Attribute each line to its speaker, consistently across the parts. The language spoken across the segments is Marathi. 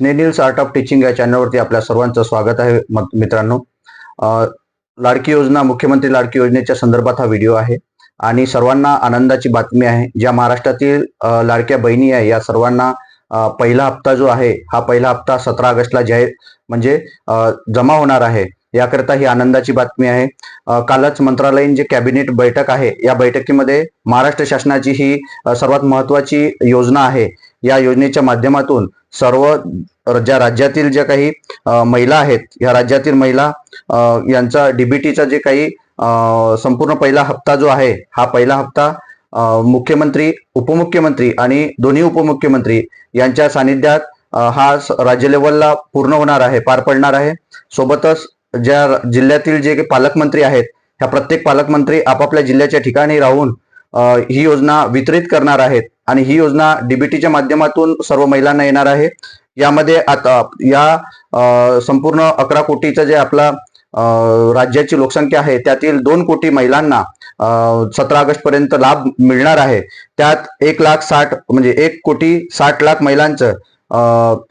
Speaker 1: स्नेनिल्स आर्ट ऑफ टीचिंग या चॅनलवरती आपल्या सर्वांचं स्वागत आहे मित्रांनो. लाडकी योजना मुख्यमंत्री लाडकी योजनेच्या संदर्भात हा व्हिडिओ आहे आणि सर्वांना आनंदाची बातमी आहे. ज्या महाराष्ट्रातील लाडक्या बहिणी आहे या सर्वांना पहिला हप्ता जो आहे हा पहिला हप्ता सतरा ऑगस्टला जाहीर म्हणजे जमा होणार आहे. याकरिता ही आनंदाची बातमी आहे. कालच मंत्रालयीन जे कॅबिनेट बैठक आहे या बैठकीमध्ये महाराष्ट्र शासनाची ही सर्वात महत्वाची योजना आहे. या योजनेच्या माध्यमातून सर्व ज्या राज्यातील ज्या काही महिला आहेत या राज्यातील महिला यांचा डीबीटीचा जे काही संपूर्ण पहिला हप्ता जो आहे हा पहिला हप्ता मुख्यमंत्री उपमुख्यमंत्री आणि दोन्ही उपमुख्यमंत्री यांच्या सानिध्यात हा स- राज्य लेवलला पूर्ण होणार आहे पार पडणार आहे. सोबतच ज्या जिल्ह्यातील जे काही पालकमंत्री आहेत ह्या प्रत्येक पालकमंत्री आपापल्या जिल्ह्याच्या ठिकाणी राहून ही योजना वितरित करणार आहेत. आणि ही योजना डीबीटीच्या माध्यमातून सर्व महिलांना येणार आहे. यामध्ये आता या संपूर्ण अकरा कोटीचं जे आपला राज्याची लोकसंख्या आहे त्यातील दोन कोटी महिलांना सतरा ऑगस्ट पर्यंत लाभ मिळणार आहे. त्यात एक लाख साठ म्हणजे एक कोटी साठ लाख महिलांचं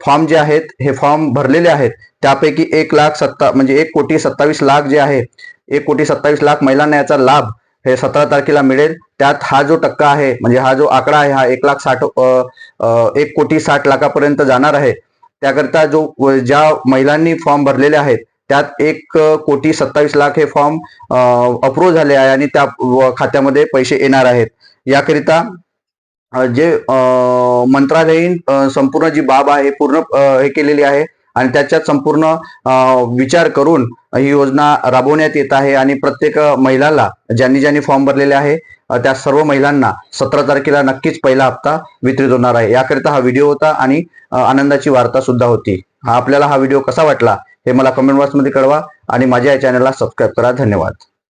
Speaker 1: फॉर्म जे आहेत हे फॉर्म भरलेले आहेत. त्यापैकी एक लाख सत्ता म्हणजे एक कोटी सत्तावीस लाख जे आहे एक कोटी सत्तावीस लाख महिलांना याचा लाभ हे सतरा तारखेला मिळेल. त्यात हा जो टक्का आहे म्हणजे हा जो आकडा आहे हा एक लाख साठ एक कोटी साठ लाखापर्यंत जाणार आहे. त्याकरता जो ज्या महिलांनी फॉर्म भरलेले आहेत त्यात एक कोटी सत्तावीस लाख हे फॉर्म अप्रूव्ह झाले आहे आणि त्या व- खात्यामध्ये पैसे येणार आहेत. याकरिता जे मंत्रालयीन संपूर्ण जी बाब आहे पूर्ण हे केलेली आहे आणि त्याच्यात संपूर्ण विचार करून ही योजना राबवण्यात येत आहे. आणि प्रत्येक महिलाला ज्यांनी ज्यांनी फॉर्म भरलेले आहे त्या सर्व महिलांना सतरा तारखेला नक्कीच पहिला हप्ता वितरित होणार आहे. याकरिता हा व्हिडिओ होता आणि आनंदाची वार्ता सुद्धा होती. हा आपल्याला हा व्हिडिओ कसा वाटला हे मला कमेंट बॉक्समध्ये कळवा आणि माझ्या या चॅनलला सबस्क्राईब करा. धन्यवाद.